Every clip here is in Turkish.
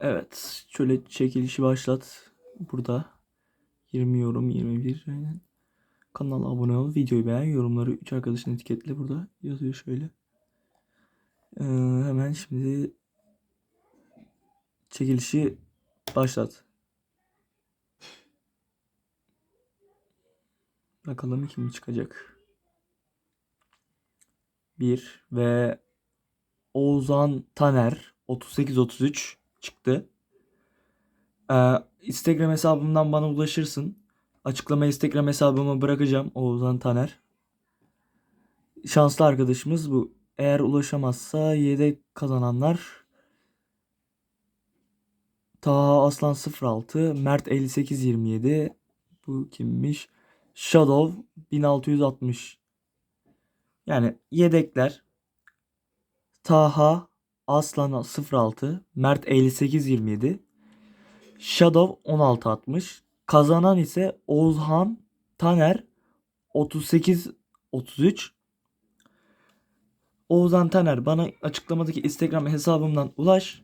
Evet. Şöyle çekilişi başlat. Burada. 20 yorum 21. Aynen. Kanala abone ol. Videoyu beğen. Yorumları 3 arkadaşın etiketle burada yazıyor şöyle. Ee, hemen şimdi çekilişi başlat. Bakalım kim çıkacak. 1 ve Oğuzhan Taner 3833 çıktı. Ee, Instagram hesabımdan bana ulaşırsın. Açıklama Instagram hesabımı bırakacağım Oğuzhan Taner. Şanslı arkadaşımız bu. Eğer ulaşamazsa yedek kazananlar Taha Aslan 06, Mert 5827 bu kimmiş? Shadow 1660. Yani yedekler Taha Aslan 06, Mert 5827, Shadow 1660. Kazanan ise Oğuzhan Taner 3833. Oğuzhan Taner bana açıklamadaki Instagram hesabımdan ulaş.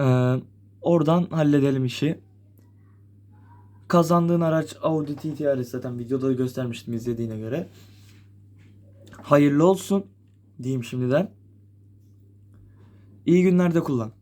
Ee, oradan halledelim işi. Kazandığın araç Audi TTR zaten videoda da göstermiştim izlediğine göre. Hayırlı olsun diyeyim şimdiden. İyi günlerde kullan.